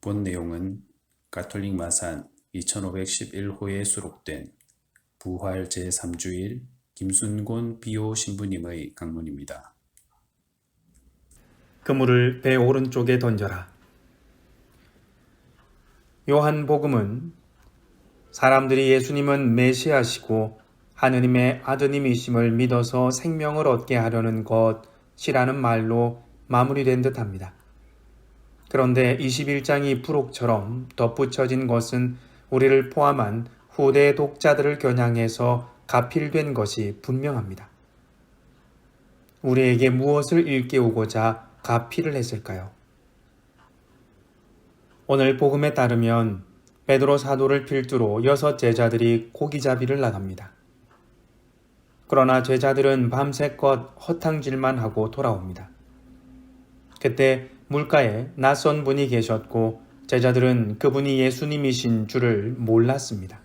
본 내용은 가톨릭 마산 2511호에 수록된 부활 제3주일 김순곤 비오 신부님의 강론입니다. 그물을 배 오른쪽에 던져라. 요한복음은 사람들이 예수님은 메시아시고 하느님의 아드님이심을 믿어서 생명을 얻게 하려는 것이라는 말로 마무리된 듯 합니다. 그런데 21장이 부록처럼 덧붙여진 것은 우리를 포함한 후대 독자들을 겨냥해서 가필된 것이 분명합니다. 우리에게 무엇을 일깨우고자 가필을 했을까요? 오늘 복음에 따르면 베드로 사도를 필두로 여섯 제자들이 고기잡이를 나갑니다. 그러나 제자들은 밤새껏 허탕질만 하고 돌아옵니다. 그때 물가에 낯선 분이 계셨고 제자들은 그분이 예수님이신 줄을 몰랐습니다.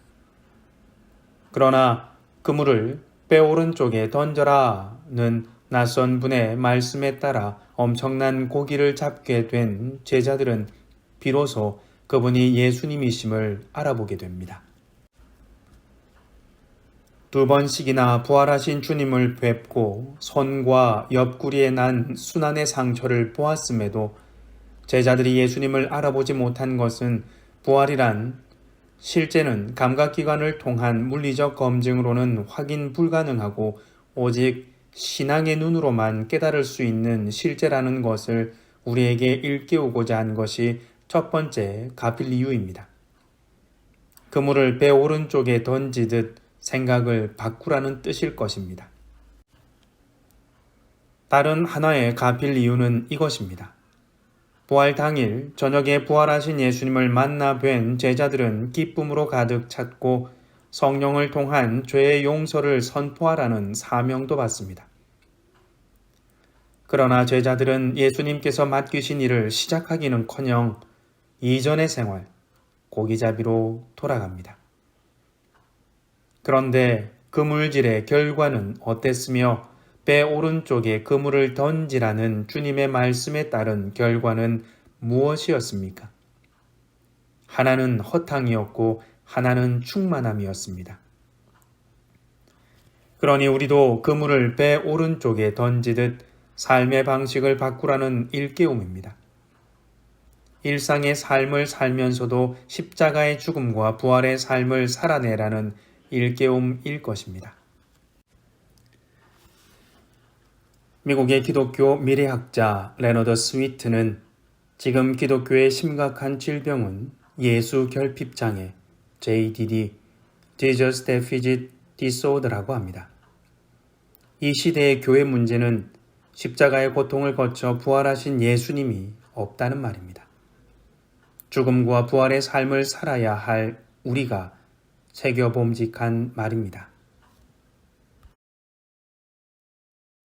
그러나 그물을 배 오른쪽에 던져라는 낯선 분의 말씀에 따라 엄청난 고기를 잡게 된 제자들은 비로소 그분이 예수님이심을 알아보게 됩니다. 두 번씩이나 부활하신 주님을 뵙고 손과 옆구리에 난 순환의 상처를 보았음에도 제자들이 예수님을 알아보지 못한 것은 부활이란 실제는 감각기관을 통한 물리적 검증으로는 확인 불가능하고 오직 신앙의 눈으로만 깨달을 수 있는 실제라는 것을 우리에게 일깨우고자 한 것이 첫 번째 가필 이유입니다. 그물을 배 오른쪽에 던지듯 생각을 바꾸라는 뜻일 것입니다. 다른 하나의 가필 이유는 이것입니다. 부활 당일 저녁에 부활하신 예수님을 만나 뵌 제자들은 기쁨으로 가득 찼고 성령을 통한 죄의 용서를 선포하라는 사명도 받습니다. 그러나 제자들은 예수님께서 맡기신 일을 시작하기는 커녕 이전의 생활, 고기잡이로 돌아갑니다. 그런데 그물질의 결과는 어땠으며 배 오른쪽에 그물을 던지라는 주님의 말씀에 따른 결과는 무엇이었습니까? 하나는 허탕이었고 하나는 충만함이었습니다. 그러니 우리도 그물을 배 오른쪽에 던지듯 삶의 방식을 바꾸라는 일깨움입니다. 일상의 삶을 살면서도 십자가의 죽음과 부활의 삶을 살아내라는 일깨움일 것입니다. 미국의 기독교 미래학자 레너더 스위트는 지금 기독교의 심각한 질병은 예수 결핍 장애, JDD, Jesus Deficit Disorder라고 합니다. 이 시대의 교회 문제는 십자가의 고통을 거쳐 부활하신 예수님이 없다는 말입니다. 죽음과 부활의 삶을 살아야 할 우리가 새겨봄직한 말입니다.